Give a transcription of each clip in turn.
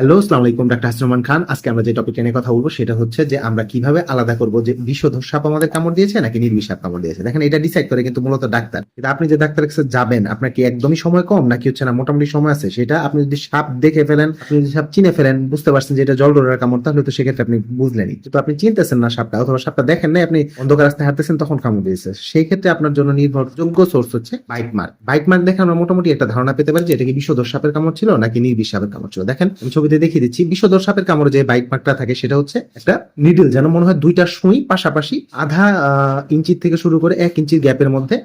Hello আসসালামু আলাইকুম doctor হাসনুমান খান আজকে আমরা যে টপিকটা নিয়ে কথা বলব, সেটা হচ্ছে যে আমরা কীভাবে আলাদা করব যে বিষধর সাপ আমাদের কামড় দিয়েছে নাকি নির্বিষ সাপ কামড় দিয়েছে। দেখেন, এটা ডিসাইড করে কিন্তু মূলত ডাক্তার। কিন্তু আপনি যে ডাক্তারের কাছে যাবেন, আপনার কি একদমই সময় কম নাকি হচ্ছে না মোটামুটি সময় আছে? সেটা আপনি যদি সাপ দেখে ফেলেন, আপনি যদি সাপ চিনে ফেলেন, বুঝতে পারছেন যে এটা জল ডোরের কামড়, তাহলে তো সেক্ষেত্রে আপনি বুঝলেনই। কিন্তু আপনি চিনতেছেন না সাপটা, অথবা সাপটা দেখেন নাই, আপনি অন্ধকার রাস্তায় হাঁটতেছেন, তখন কামড় দিয়েছে। সেই ক্ষেত্রে আপনার জন্য নির্ভরযোগ্য সোর্স হচ্ছে বাইট মার্ক বাইট মার্ক দেখে আমরা মোটামুটি একটা ধারণা পেতে পারি যে এটা কি বিষধর সাপের কামড় ছিল নাকি নির্বিষ সাপের কামড় ছিল। দেখেন, আমি ছবিতে দেখিয়ে দিচ্ছি বিষধর সাপের কামড়ে যে বাইট মার্কটা থাকে, সেটা হচ্ছে একটা নিডল যেন মনে হয় দুইটা সুই পাশাপাশি আধা ইঞ্চির থেকে শুরু করে এক ইঞ্চির গ্যাপের মধ্যে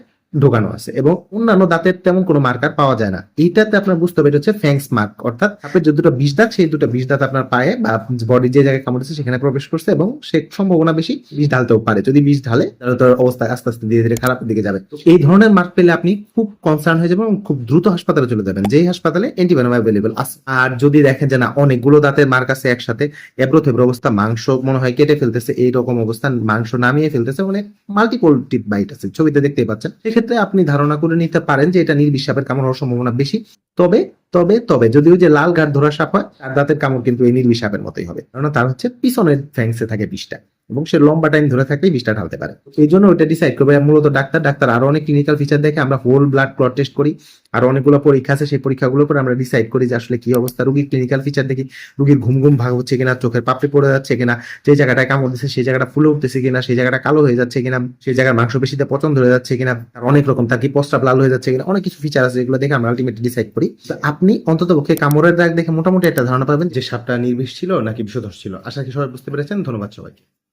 ঢোকানো আছে এবং অন্যান্য দাঁতের তেমন কোনো মার্কার পাওয়া যায় না। এইটাতে আপনার বুঝতে হবে এটা হচ্ছে ফ্যাংস মার্ক অর্থাৎ আপনার যে দুটো বিষ দাঁত সেই দুটো বিষ দাঁত আপনার পায়ে বা বডি যে জায়গায় কামড়েছে, সেখানে প্রবেশ করছে এবং সে সম্ভাবনা বেশি বিষ ঢালতেও পারে। যদি বিষ ঢালে, তাহলে তার অবস্থা আস্তে আস্তে ধীরে ধীরে খারাপের দিকে যাবে। এই ধরনের মার্ক পেলে আপনি খুব কনসার্ন হয়ে যাবেন এবং খুব দ্রুত হাসপাতালে চলে যাবেন, যেই হাসপাতালে অ্যান্টিভেনম অ্যাভেলেবল আছে। আর যদি দেখেন যে না, অনেকগুলো দাঁতের মার্ক আছে একসাথে এবড়ো থেবড়ো অবস্থা, মাংস মনে হয় কেটে ফেলতেছে, এইরকম অবস্থা, মাংস নামিয়ে ফেলতেছে মানে মাল্টিপল টিপ বাইট আছে, ছবিতে দেখতেই পাচ্ছেন। সেক্ষেত্রে আপনি ধারণা করে নিতে পারেন যে এটা নির্বিষ সাপের কামড় হওয়ার সম্ভাবনা বেশি। তবে তবে তবে যদিও যে লাল গাঢ় ধরা সাপ হয়, তার দাঁতের কামড় কিন্তু এই নির্বিষ সাপের মতোই হবে। কারণ তার হচ্ছে পিছনের ফ্যাংসে থাকে বিষটা। এবং সে লম্বা টাইম ধরে থাকলে বিষটা ঢালতে পারে। এই জন্য ওইটা ডিসাইড করবে। মূলত ডাক্তার ডাক্তার আরও অনেক ক্লিনিক্যাল ফিচার দেখে আমরা হোল ব্লাড ক্লট টেস্ট করি। আর অনেকগুলো পরীক্ষা আছে, সেই পরীক্ষাগুলো করে আমরা ডিসাইড করি যে আসলে কি অবস্থা। রুগীর ক্লিনিক্যাল ফিচার দেখি। রুগীর ঘুম ঘুম ভাগ হচ্ছে কিনা, চোখের পাপড়ি পড়ে যাচ্ছে কিনা, যে জায়গাটায় কামড় দিচ্ছে সেই জায়গাটা ফুলে উঠতেছে কিনা, সেই জায়গাটা কালো হয়ে যাচ্ছে কিনা, সেই জায়গার মাংসপেশিতে পচন ধরে যাচ্ছে কিনা আর অনেক রকম, তার কি প্রস্তাব লাল হয়ে যাচ্ছে কিনা, অনেক কিছু ফিচার আছে যেগুলো দেখে আমরা আলটিমেটলি ডিসাইড করি। আপনি অন্তত পক্ষে কামড়ের দাগ দেখে মোটামুটি একটা ধারণা পাবেন যে সাপটা নির্বিষ ছিল নাকি বিষধর ছিল। আশা করি সবাই বুঝতে পেরেছেন। ধন্যবাদ সবাইকে।